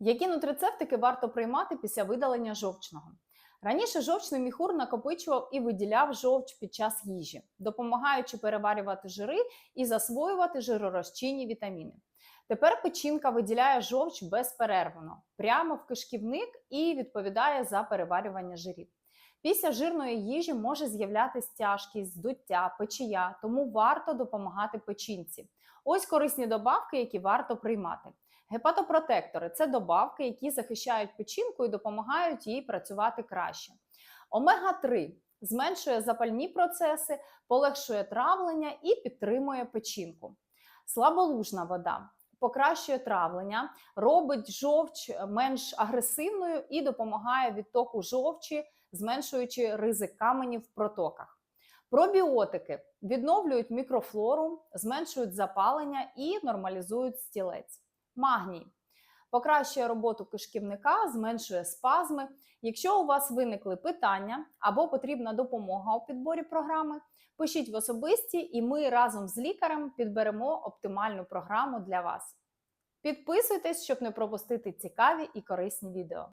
Які нутрицептики варто приймати після видалення жовчного? Раніше жовчний міхур накопичував і виділяв жовч під час їжі, допомагаючи переварювати жири і засвоювати жиророзчинні вітаміни. Тепер печінка виділяє жовч безперервно, прямо в кишківник і відповідає за переварювання жирів. Після жирної їжі може з'являтися тяжкість, здуття, печія, тому варто допомагати печінці. Ось корисні добавки, які варто приймати. Гепатопротектори це добавки, які захищають печінку і допомагають їй працювати краще. Омега-3 зменшує запальні процеси, полегшує травлення і підтримує печінку. Слаболужна вода покращує травлення, робить жовч менш агресивною і допомагає відтоку жовчі, зменшуючи ризик каменів в протоках. Пробіотики відновлюють мікрофлору, зменшують запалення і нормалізують стілець. Магній покращує роботу кишківника, зменшує спазми. Якщо у вас виникли питання або потрібна допомога у підборі програми, пишіть в особисті, і ми разом з лікарем підберемо оптимальну програму для вас. Підписуйтесь, щоб не пропустити цікаві і корисні відео.